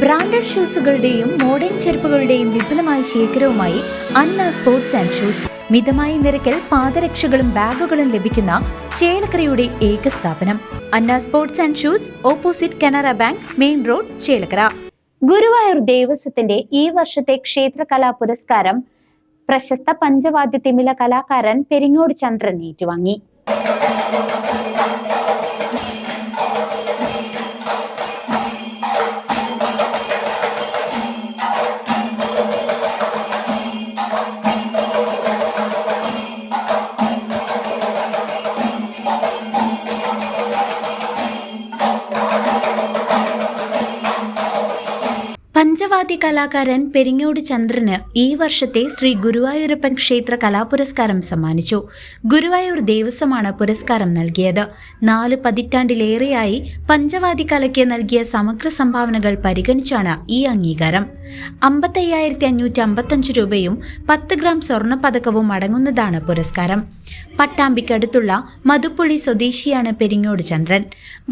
Branded ഷൂസുകളുടെയും modern ചെരുപ്പുകളുടെയും വിപുലമായ ശേഖരവുമായി അന്ന സ്പോർട്സ് ആൻഡ് ഷൂസ്. മിതമായ നിരക്കിൽ പാദരക്ഷകളും ബാഗുകളും ലഭിക്കുന്ന ചേലക്കരയുടെ ഏക സ്ഥാപനം. Anna sports and shoes opposite Canara bank main road Chelakkara. Guruvayur ദേവസ്വത്തിന്റെ ഈ വർഷത്തെ ക്ഷേത്ര കലാ പുരസ്കാരം പ്രശസ്ത പഞ്ചവാദ്യ തിമില കലാകാരൻ പെരിങ്ങോട് ചന്ദ്രൻ ഏറ്റുവാങ്ങി. പഞ്ചവാദ്യ കലാകാരൻ പെരിങ്ങോട് ചന്ദ്രന് ഈ വർഷത്തെ ശ്രീ ഗുരുവായൂരപ്പൻ ക്ഷേത്ര കലാപുരസ്കാരം സമ്മാനിച്ചു. ഗുരുവായൂർ ദേവസ്വമാണ് പുരസ്കാരം നൽകിയത്. നാല് പതിറ്റാണ്ടിലേറെയായി പഞ്ചവാദി കലയ്ക്ക് നൽകിയ സമഗ്ര സംഭാവനകൾ പരിഗണിച്ചാണ് ഈ അംഗീകാരം. അമ്പത്തയ്യായിരത്തി അഞ്ഞൂറ്റി അമ്പത്തഞ്ച് രൂപയും പത്ത് ഗ്രാം സ്വർണപ്പതക്കവും അടങ്ങുന്നതാണ് പുരസ്കാരം. പട്ടാമ്പിക്കടുത്തുള്ള മധുപ്പുള്ളി സ്വദേശിയാണ് പെരിങ്ങോട് ചന്ദ്രൻ.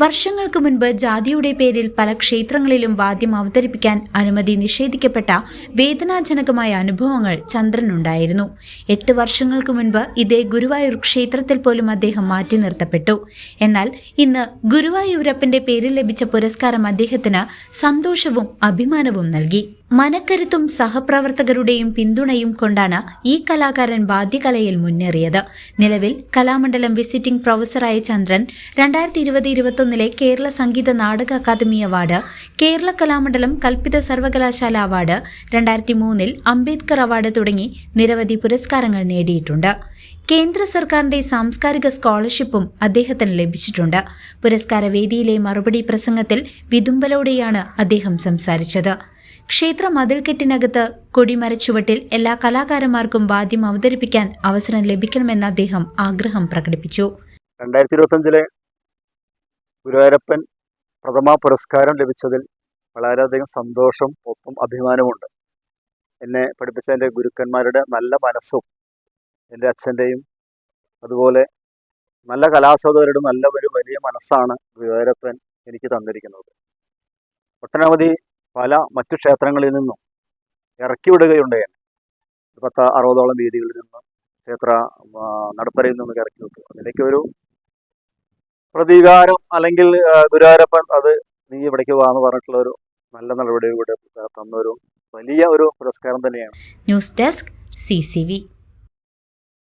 വർഷങ്ങൾക്ക് മുൻപ് ജാതിയുടെ പേരിൽ പല ക്ഷേത്രങ്ങളിലും വാദ്യം അവതരിപ്പിക്കാൻ അനുമതി നിഷേധിക്കപ്പെട്ട വേദനാജനകമായ അനുഭവങ്ങൾ ചന്ദ്രനുണ്ടായിരുന്നു. എട്ട് വർഷങ്ങൾക്ക് മുൻപ് ഇതേ ഗുരുവായൂർ ക്ഷേത്രത്തിൽ പോലും അദ്ദേഹം മാറ്റി നിർത്തപ്പെട്ടു. എന്നാൽ ഇന്ന് ഗുരുവായൂരപ്പന്റെ പേരിൽ ലഭിച്ച പുരസ്കാരം അദ്ദേഹത്തിന് സന്തോഷവും അഭിമാനവും നൽകി. മനക്കരുത്തും സഹപ്രവർത്തകരുടെയും പിന്തുണയും കൊണ്ടാണ് ഈ കലാകാരൻ വാദ്യകലയിൽ മുന്നേറിയത്. നിലവിൽ കലാമണ്ഡലം വിസിറ്റിംഗ് പ്രൊഫസറായ ചന്ദ്രൻ രണ്ടായിരത്തി ഇരുപത് ഇരുപത്തൊന്നിലെ കേരള സംഗീത നാടക അക്കാദമി അവാർഡ് കേരള കലാമണ്ഡലം കൽപ്പിത സർവകലാശാല അവാർഡ് രണ്ടായിരത്തി മൂന്നിൽ അംബേദ്കർ അവാർഡ് തുടങ്ങി നിരവധി പുരസ്കാരങ്ങൾ നേടിയിട്ടുണ്ട്. കേന്ദ്ര സർക്കാരിന്റെ സാംസ്കാരിക സ്കോളർഷിപ്പും അദ്ദേഹത്തിന് ലഭിച്ചിട്ടുണ്ട്. പുരസ്കാര വേദിയിലെ മറുപടി പ്രസംഗത്തിൽ വിതുമ്പലോടെയാണ് അദ്ദേഹം സംസാരിച്ചത്. ക്ഷേത്ര മതിൽക്കെട്ടിനകത്ത് കൊടിമരച്ചുവട്ടിൽ എല്ലാ കലാകാരന്മാർക്കും വാദ്യം അവതരിപ്പിക്കാൻ അവസരം ലഭിക്കണമെന്ന് അദ്ദേഹം ആഗ്രഹം പ്രകടിപ്പിച്ചു. രണ്ടായിരത്തി ഇരുപത്തഞ്ചിലെ ഗുരുവായൂരപ്പൻ പ്രഥമ പുരസ്കാരം ലഭിച്ചതിൽ വളരെയധികം സന്തോഷം ഒപ്പം അഭിമാനമുണ്ട്. എന്നെ പഠിപ്പിച്ച എന്റെ ഗുരുക്കന്മാരുടെ നല്ല മനസ്സും എന്റെ അച്ഛന്റെയും അതുപോലെ നല്ല കലാസ്വാദകരുടെ നല്ല ഒരു വലിയ മനസ്സാണ് ഗുരുവായൂരപ്പൻ എനിക്ക് തന്നിരിക്കുന്നത്. ഒട്ടനവധി പല മറ്റു ക്ഷേത്രങ്ങളിൽ നിന്നും ഇറക്കി വിടുകയുണ്ട് ഞാൻ പത്ത് അറുപതോളം വീതികളിൽ നിന്നും ക്ഷേത്ര നടപ്പരയിൽ നിന്ന് ഇറക്കി വിട്ടു. അതിലേക്ക് ഒരു പ്രതികാരം അല്ലെങ്കിൽ ഗുരുവാരപ്പൻ അത് നീ ഇവിടേക്ക് വാന്ന് പറഞ്ഞിട്ടുള്ള ഒരു നല്ല നടപടി കൂടെ തന്നൊരു വലിയ ഒരു പുരസ്കാരം തന്നെയാണ്. News desk C